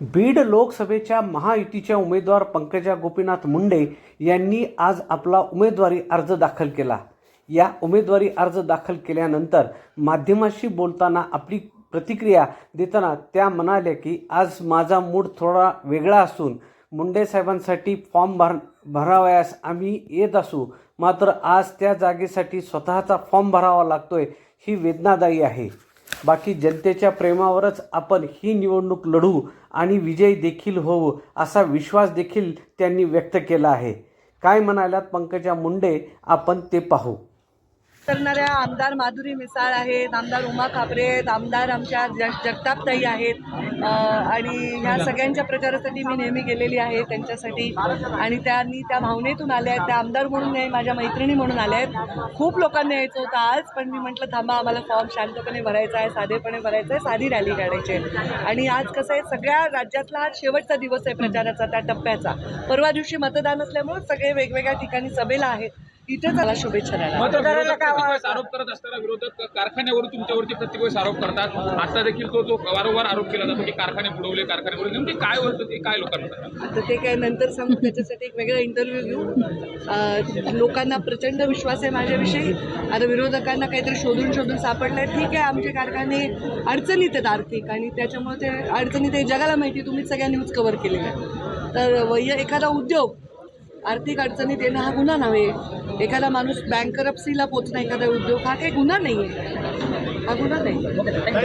बीड लोकसभेच्या महायुतीच्या उमेदवार पंकजा गोपीनाथ मुंडे यांनी आज आपला उमेदवारी अर्ज दाखल केला. या उमेदवारी अर्ज दाखल केल्यानंतर माध्यमाशी बोलताना आपली प्रतिक्रिया देताना त्या म्हणाल्या की आज माझा मूड थोडा वेगळा असून मुंडे साहेबांसाठी फॉर्म भर भरावयास आम्ही येत असू. मात्र आज त्या जागेसाठी स्वतःचा फॉर्म भरावा लागतोय ही वेदनादायी आहे. बाकी जनतेच्या प्रेमावरच आपण ही निवडणूक लढू आणि विजय देखील होऊ असा विश्वास देखील त्यांनी व्यक्त केला आहे. काय म्हणाल्यात पंकजा मुंडे? आपण ते पाहू. करणाऱ्या आमदार माधुरी मिसाळ आहेत आमदार उमा खापरे आहेत आमदार आमच्या जगतापताई आहेत. आणि ह्या सगळ्यांच्या प्रचारासाठी मी नेहमी गेलेली आहे त्यांच्यासाठी. आणि त्यांनी त्या भावनेतून आल्या आहेत त्या आमदार म्हणून नाही माझ्या मैत्रिणी म्हणून आल्या आहेत. खूप लोकांनी यायचं होतं आज पण मी म्हटलं थांबा आम्हाला फॉर्म शांतपणे भरायचा आहे साधेपणे भरायचा आहे साधी रॅली काढायची आहे. आणि आज कसं आहे सगळ्या राज्यातला हा शेवटचा दिवस आहे प्रचाराचा त्या टप्प्याचा. परवा दिवशी मतदान असल्यामुळे सगळे वेगवेगळ्या ठिकाणी सभेला आहेत. इथेच मला शुभेच्छा द्यायला. मतदाराला काय वेळेस आरोप करत असताना विरोधक कारखान्यावरून तुमच्यावरती प्रत्येक वेळेस आरोप करतात. आता देखील तो जो वारंवार आरोप केला जातो की कारखाने बुडवले कारखाने बुडवले नेमकी काय होतं ते काय लोकांना? आता ते काय नंतर सांगू त्याच्यासाठी एक वेगळा इंटरव्ह्यू घेऊ. अं, लोकांना प्रचंड विश्वास आहे माझ्याविषयी. आता विरोधकांना काहीतरी शोधून शोधून सापडलंय. ठीक आहे आमचे कारखाने अडचणीत आहेत आर्थिक आणि त्याच्यामुळे ते अडचणीत आहे. जगाला माहिती तुम्हीच सगळ्या न्यूज कव्हर केलेल्या आहेत तर वय एखादा उद्योग आर्थिक अडचणीत येणं हा गुन्हा नव्हे. एखादा माणूस बँक करप्सीला पोचणं एखादा उद्योग हा काही गुन्हा नाही आहे हा गुन्हा नाही.